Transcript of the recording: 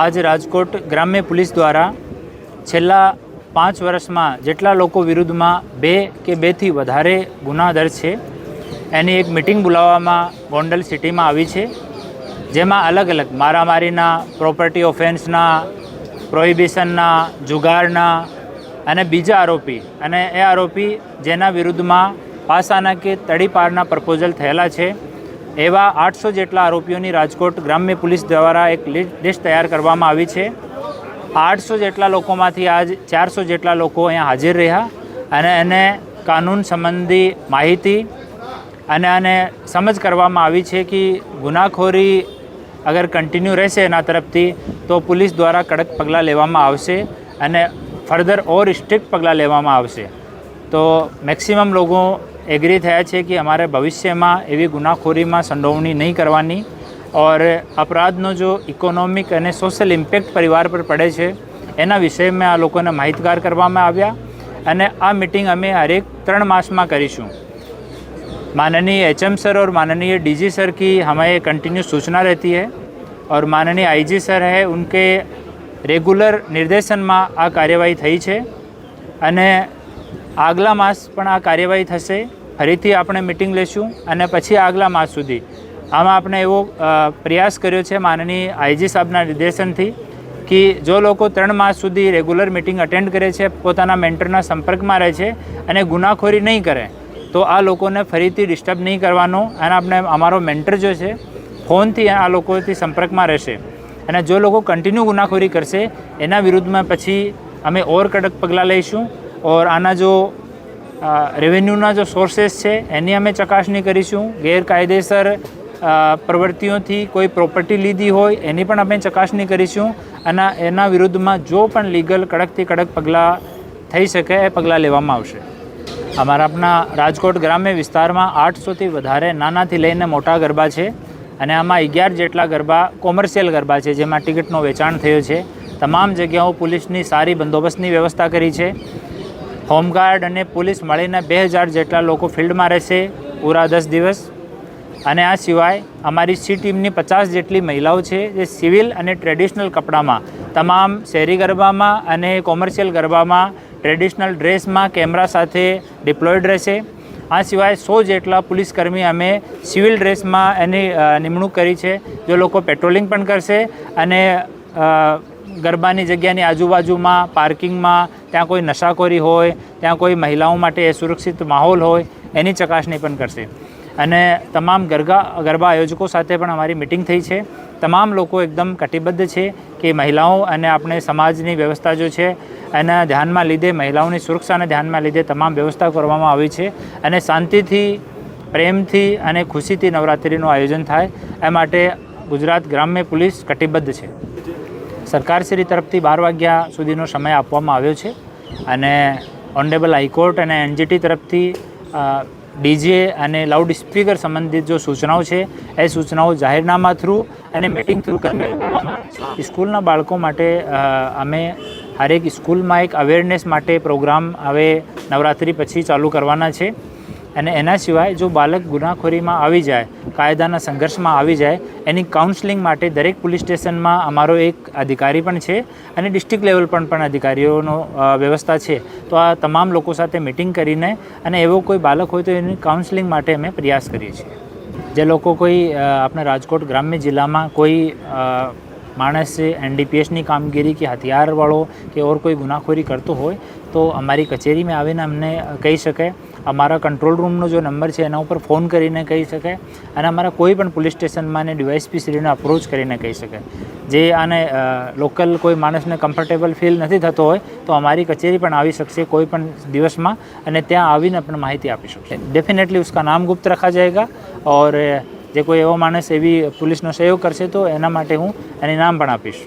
આજ રાજકોટ ગ્રામ્ય પોલીસ દ્વારા છેલ્લા પાંચ વર્ષમાં જેટલા લોકો વિરુદ્ધમાં બે કે બેથી વધારે ગુના દર્જ છે, એની એક મિટિંગ બોલાવવામાં ગોંડલ સિટીમાં આવી છે, જેમાં અલગ અલગ મારામારીના, પ્રોપર્ટી ઓફેન્સના, પ્રોહિબિશનના, જુગારના અને બીજા આરોપી અને એ આરોપી જેના વિરુદ્ધમાં પાસાના કે તડીપારના પ્રપોઝલ થયેલા છે. એવા આઠસો જેટલા આરોપીઓની રાજકોટ ગ્રામ્ય પોલીસ દ્વારા એક લિસ્ટ તૈયાર કરવામાં આવી છે. આઠસો જેટલા લોકોમાંથી આજ ચારસો જેટલા લોકો અહીંયા હાજર રહ્યા અને એને કાનૂન સંબંધી માહિતી અને આને સમજ કરવામાં આવી છે કે ગુનાખોરી અગર કન્ટિન્યુ રહેશે એના તરફથી તો પોલીસ દ્વારા કડક પગલાં લેવામાં આવશે અને ફર્ધર ઓર સ્ટ્રિક્ટ પગલાં લેવામાં આવશે. તો મેક્સિમમ લોકો એગ્રી થયા છે કે અમારે ભવિષ્યમાં એવી ગુનાખોરીમાં સંડોવણી નહીં કરવાની ઓર અપરાધનો જો ઇકોનોમિક અને સોશિયલ ઇમ્પેક્ટ પરિવાર પર પડે છે એના વિષયમાં આ લોકોને માહિતગાર કરવામાં આવ્યા અને આ મિટિંગ અમે હરેક ત્રણ માસમાં કરીશું माननीय एच एम सर और माननीय डीजी सर की हमें कंटिन्यू सूचना रहती है और माननीय आईजी सर है उनके રેગ્યુલર નિર્દેશનમાં આ કાર્યવાહી થઈ છે અને આગલા માસ પણ આ કાર્યવાહી થશે. ફરીથી આપણે મિટિંગ લેશું અને પછી આગલા માસ સુધી. આમાં આપણે એવો પ્રયાસ કર્યો છે માનનીય આઈજી સાહેબના નિર્દેશનથી કે જો લોકો ત્રણ માસ સુધી રેગ્યુલર મિટિંગ અટેન્ડ કરે છે, પોતાના મેન્ટરના સંપર્કમાં રહે છે અને ગુનાખોરી નહીં કરે, તો આ લોકોને ફરીથી ડિસ્ટર્બ નહીં કરવાનો. અને આપણે, અમારો મેન્ટર જો છે, ફોનથી આ લોકોથી સંપર્કમાં રહેશે. અને જો લોકો કન્ટિન્યુ ગુનાખોરી કરશે, એના વિરુદ્ધમાં પછી અમે ઓર કડક પગલાં લઈશું. ઓર આના જો રેવન્યુના જો સોર્સેસ છે એની અમે ચકાસણી કરીશું ગેરકાયદેસર પ્રવૃત્તિઓથી કોઈ પ્રોપર્ટી લીધી હોય એની પણ અમે ચકાસણી કરીશું અને એના વિરુદ્ધમાં જો પણ લીગલ કડકથી કડક પગલાં થઈ શકે એ પગલાં લેવામાં આવશે અમારા આપણા રાજકોટ ગ્રામ્ય વિસ્તારમાં આઠસોથી વધારે નાનાથી લઈને મોટા ગરબા છે અને આમાં અગિયાર જેટલા ગરબા કોમર્શિયલ ગરબા છે જેમાં ટિકિટનો વેચાણ થયો છે તમામ જગ્યાઓ પોલીસની સારી બંદોબસ્તની વ્યવસ્થા કરી છે હોમગાર્ડ અને પોલીસ મળીને બે હજાર જેટલા લોકો ફિલ્ડમાં રહેશે પૂરા દસ દિવસ. અને આ સિવાય અમારી સી ટીમની પચાસ જેટલી મહિલાઓ છે જે સિવિલ અને ટ્રેડિશનલ કપડામાં, તમામ શહેરી ગરબામાં અને કોમર્શિયલ ગરબામાં ટ્રેડિશનલ ડ્રેસમાં કેમેરા સાથે ડિપ્લોયડ રહેશે. આ સિવાય સો જેટલા પોલીસ કર્મી અમે સિવિલ ડ્રેસમાં એની નિમણૂક કરી છે, જે લોકો પેટ્રોલિંગ પણ કરશે અને ગરબાની જગ્યાની આજુબાજુમાં, પાર્કિંગમાં, ત્યાં કોઈ નશાખોરી હોય, ત્યાં કોઈ મહિલાઓ માટે સુરક્ષિત માહોલ હોય, એની ચકાસણી પણ કરશે. અને તમામ ગરબા ગરબા આયોજકો સાથે પણ અમારી મિટિંગ થઈ છે. તમામ લોકો એકદમ કટિબદ્ધ છે કે મહિલાઓ અને આપણે સમાજની વ્યવસ્થા જો છે, એના ધ્યાનમાં લીધે, મહિલાઓની સુરક્ષાને ધ્યાનમાં લીધે તમામ વ્યવસ્થા કરવામાં આવી છે અને શાંતિથી, પ્રેમથી અને ખુશીથી નવરાત્રિનું આયોજન થાય, એ માટે ગુજરાત ગ્રામ્ય પોલીસ કટિબદ્ધ છે. સરકારશ્રી તરફથી બાર વાગ્યા સુધીનો સમય આપવામાં આવ્યો છે અને ઓનરેબલ હાઈકોર્ટ અને એનજીટી તરફથી ડીજે અને લાઉડ સ્પીકર સંબંધિત જો સૂચનાઓ છે, એ સૂચનાઓ જાહેરનામા થ્રુ અને મિટિંગ થ્રુ કરી સ્કૂલના બાળકો માટે અમે હરેક સ્કૂલમાં એક અવેરનેસ માટે પ્રોગ્રામ હવે નવરાત્રિ પછી ચાલુ કરવાના છે. અને એના સિવાય જો બાળક ગુનાખોરીમાં આવી જાય, કાયદાના સંઘર્ષમાં આવી જાય, એની કાઉન્સલિંગ માટે દરેક પોલીસ સ્ટેશનમાં અમારો એક અધિકારી પણ છે અને ડિસ્ટ્રિક્ટ લેવલ પણ પણ અધિકારીઓનો વ્યવસ્થા છે. તો આ તમામ લોકો સાથે મિટિંગ કરીને અને એવો કોઈ બાળક હોય તો એની કાઉન્સલિંગ માટે અમે પ્રયાસ કરીએ છીએ. જે લોકો કોઈ આપણા રાજકોટ ગ્રામ્ય જિલ્લામાં કોઈ માણસ એનડીપીએસની કામગીરી કે હથિયારવાળો કે ઓર કોઈ ગુનાખોરી કરતો હોય, તો અમારી કચેરીમાં આવીને અમને કહી શકે, અમારા કંટ્રોલ રૂમનો જો નંબર છે એના ઉપર ફોન કરીને કહી શકે, અને અમારા કોઈ પણ પોલીસ સ્ટેશનમાં અને ડીવાયસપી શ્રીને અપ્રોચ કરીને કહી શકે. જે આને લોકલ કોઈ માણસને કમ્ફર્ટેબલ ફીલ નથી થતો હોય, તો અમારી કચેરી પણ આવી શકશે કોઈ પણ દિવસમાં, અને ત્યાં આવીને પણ માહિતી આપી શકશે. ડેફિનેટલી ઉસકા નામ ગુપ્ત રખા જાયગા, ઓર જે કોઈ એવો માણસ એવી પોલીસનો સહયોગ કરશે તો એના માટે હું એને નામ પણ આપીશ.